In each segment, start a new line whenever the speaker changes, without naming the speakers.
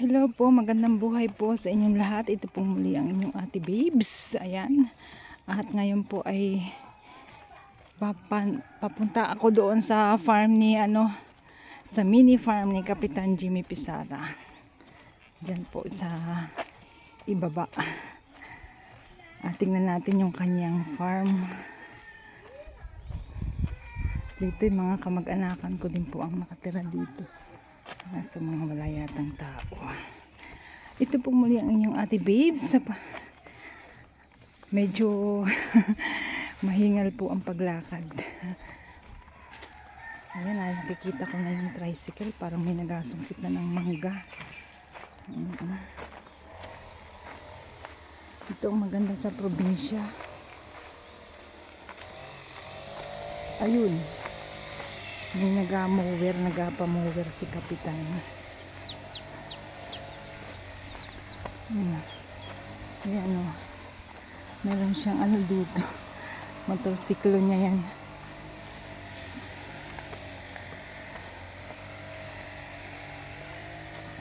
Hello po, magandang buhay po sa inyong lahat. Ito pong muli ang inyong ate babes. Ayan. At ngayon po ay papan, papunta ako doon sa farm ni ano, sa mini farm ni Kapitan Jimmy Pisara. Diyan po sa ibaba. At tingnan natin yung kanyang farm. Dito yung mga kamag-anakan ko din po ang nakatira dito. Nasa mga wala yatang tao. Ito po muli ang inyong ate babes. Medyo mahingal po ang paglakad. Ayan na, nakikita ko na yung tricycle. Parang may nagasungkit na ng mangga. Mm. Ito ang maganda sa probinsya. Ayun. May nagamower, nagapamower si Kapitan. Hmm. Ayan o. Meron siyang ano dito. Motorsiklo niya yan.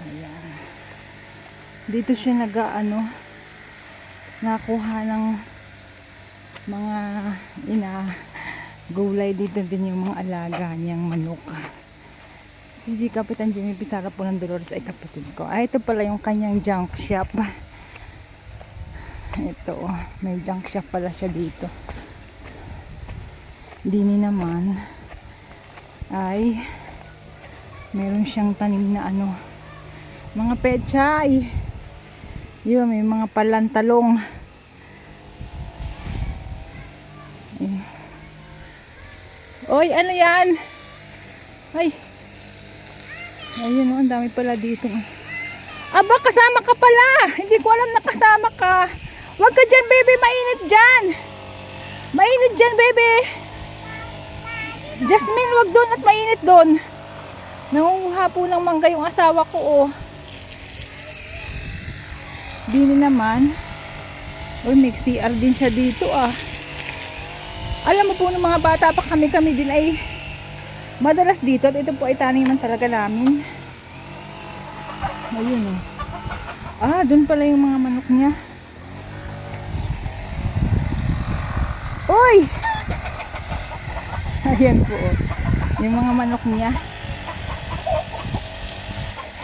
Ayan. Dito siya naga ano nakuha ng mga ina gulay dito din yung mga alaga niyang manok. Si G. Kapitan Jimmy Pizarra po ng Dolores ay kapatid ko. Ah, ito pala yung kanyang junk shop. Ito, oh, may junk shop pala siya dito. Dini naman ay meron siyang tanim na ano, mga pechay. Yun, may mga palantalong. Oy, ano yan? Ay. Ayun, oh, ang dami pala dito. Aba, kasama ka pala. Hindi ko alam na kasama ka. Huwag ka dyan, baby. Mainit dyan. Mainit dyan, baby. Jasmine, wag doon at mainit doon. Nangunguha po ng mangga yung asawa ko, oh. Dini naman. Uy, may CR din siya dito, ah. Alam mo po ng mga bata pa kami, kami din ay madalas dito at ito po ay taniman talaga namin. Ayun, oh. Ah, doon pala yung mga manok niya. Uy! Ayan po, oh. Yung mga manok niya.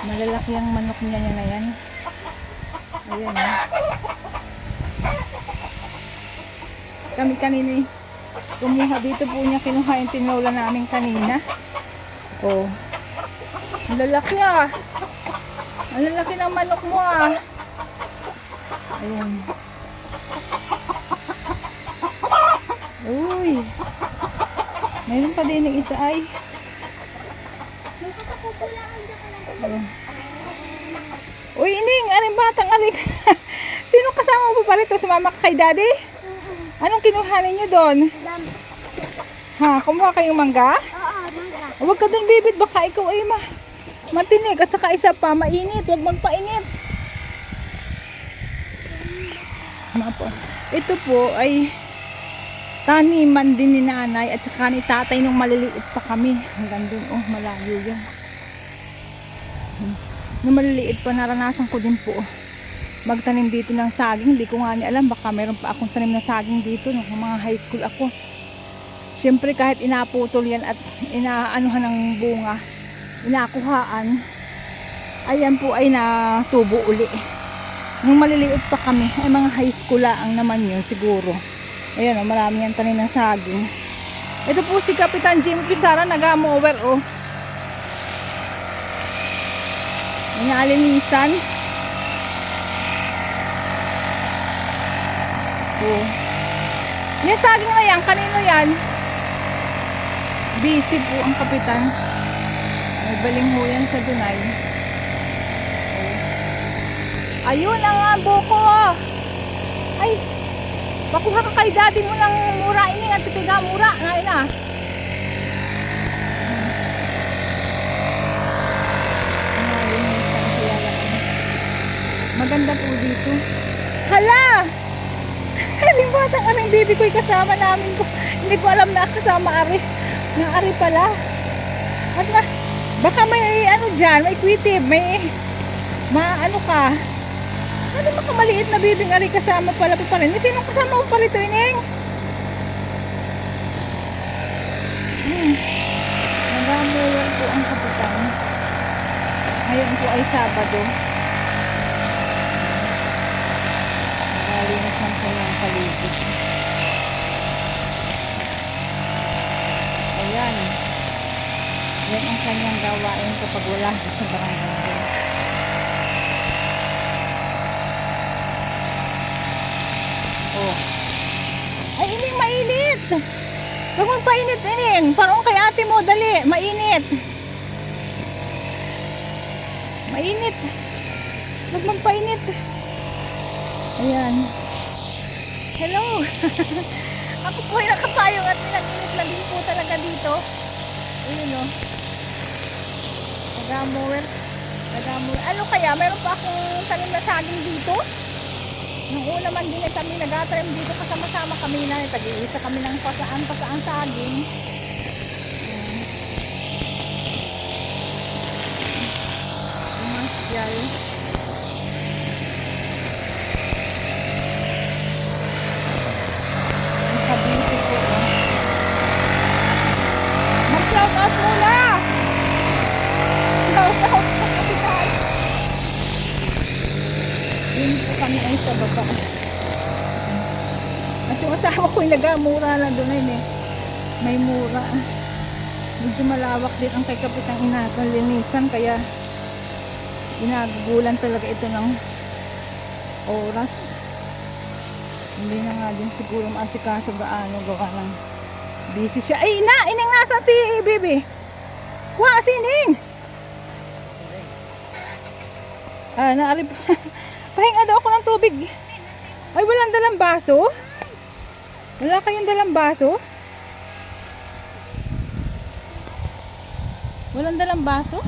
Malalaki ang manok niya yan na yan. Ayan, oh. Kami kanina eh. Kumuha dito po niya, kinuha yung tinola namin kanina. Oh. Lalaki ah. Ang lalaki ng manok mo ah. Ayan. Uy. Mayroon pa din ng isa ay. Ayan. Uy, Ining, anong batang alik? Sino kasama mo pa rito? Sumama ka kay daddy? Anong kinuha ninyo doon? Ha, kumuha kayong mangga?
Oo, mangga.
Huwag ka doon, bibit. Baka ikaw ay ma matinig. At saka isa pa, mainit. Huwag magpainit. Mapo. Ito po ay taniman din ni nanay at saka ni tatay nung maliliit pa kami. Hanggang doon, oh, malayo yan. Hmm. Nung maliliit pa, naranasan ko din po magtanim dito ng saging. Hindi ko nga ni alam, baka meron pa akong tanim na saging dito nung mga high school ako. Siyempre kahit inaputol yan at inaanuhan ng bunga, inakuhaan, ayan po ay natubo uli. Nung maliliit pa kami, ay mga high school lang naman yun siguro. Ayan o, marami yan tanim ng saging. Ito po si Kapitan Jim Pizarra, nag-mower o. Inaalinisan. Oh. Yan saging na yan, kanino yan? Busy po ang kapitan. May baling ho yan sa Dunay. Oh. Ayun ang nga buko. oh. Ay, pakuha ka kay daddy mo ng mura ini nga titiga mura ngayon ah. Maganda po dito. Hala! Batang aming baby ko'y kasama namin ko. Hindi ko alam na kasama Ari. Na Ari pala. At na, baka may ano dyan, may kwitib, may Maano ka? Ano ba kamaliit na bibing ari kasama pala pa rin? Sino kasama mo pa rito, Ineng? Hmm. Nagamuyan po ang kapitan. Ngayon po ay Sabado. Nagalinis ng kanyang paligid. Ayan. Yan ang kanyang gawain kapag wala siya sa barangay. Oh. Ay, ining mainit. Huwag mong painit, ining. Parang kay ate mo, dali. Mainit. Mainit. Huwag mong painit. Ayan. Hello. Ako po ay nakapayong at pinag-init na din po talaga dito. Ayun o. Nagamower. Nagamower. Ano kaya? Meron pa akong tanim na saging dito. Nung una man din ay kami nag-atrim dito kasama-sama kami na tag-iisa kami ng pasaan-pasaan saging. Ayan. Umasyal. Ang kabisi ko. oh. Mag-shout out muna! Shout out sa kapital. Yun po kami ay sa baba. At yung asawa ko yung nagamura na doon eh. May mura. Medyo malawak din ang kay Kapitang Inatan linisan kaya ginagugulan talaga ito ng oras. Hindi na nga din siguro maasikaso gaano gawa ng busy siya. Ay, ina! Ining nasa si Bibi? Kuha si Ining! Ah, naarip. Pahinga daw ako ng tubig. Ay, walang dalang baso? Wala kayong dalang baso? Walang dalang baso?